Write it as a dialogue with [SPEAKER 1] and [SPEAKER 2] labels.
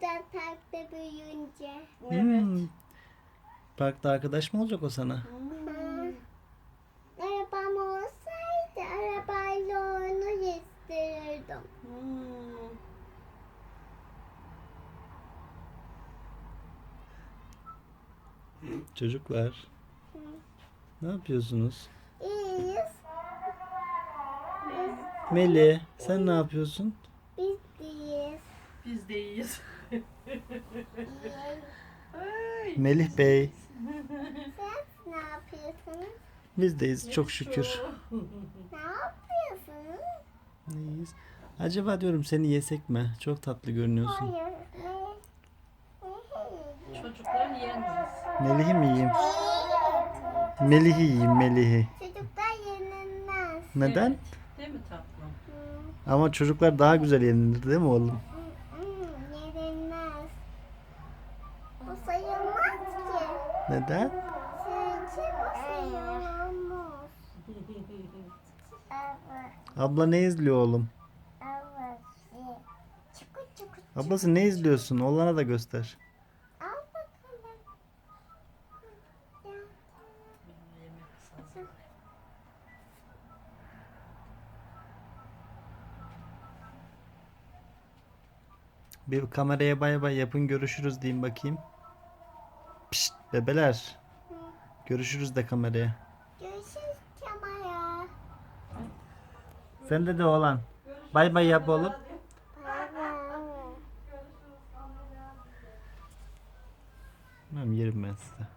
[SPEAKER 1] olacağız parkta büyüyünce.
[SPEAKER 2] Hmm. Parkta arkadaş mı olacak o sana?
[SPEAKER 1] Hı. Arabam olsaydı arabayla onu gezdirirdim.
[SPEAKER 3] Hmm.
[SPEAKER 2] Çocuklar. Ne yapıyorsunuz?
[SPEAKER 1] İyiyiz. Biz,
[SPEAKER 2] Melih sen ne yapıyorsun?
[SPEAKER 1] biz deyiz.
[SPEAKER 3] Biz de iyiyiz.
[SPEAKER 2] Melih Bey.
[SPEAKER 1] Siz ne yapıyorsunuz?
[SPEAKER 2] Bizdeyiz çok şükür.
[SPEAKER 1] Ne yapıyorsunuz?
[SPEAKER 2] İyiyiz. Acaba diyorum seni yesek mi? Çok tatlı görünüyorsun.
[SPEAKER 1] Hayır.
[SPEAKER 3] Çocuklar yeniriz.
[SPEAKER 2] Melih'i mi yiyeyim? Melih'i yiyeyim Melih'i.
[SPEAKER 1] Çocuklar yenilmez.
[SPEAKER 2] Neden?
[SPEAKER 3] Evet. Değil mi tatlım?
[SPEAKER 2] Ama çocuklar daha güzel yenilir değil mi oğlum?
[SPEAKER 1] Hmm, Yenilmez. Bu sayılmaz ki.
[SPEAKER 2] Neden? Abla ne izliyor oğlum? Ablası ne izliyorsun? Oğlana da göster. Bir kameraya bay bay yapın görüşürüz diyeyim bakayım. Bebeler. Görüşürüz de kameraya.
[SPEAKER 1] Görüşürüz Kemal.
[SPEAKER 2] Sen de de oğlan. Bay bay yap oğlum. Tamam yerim ben size.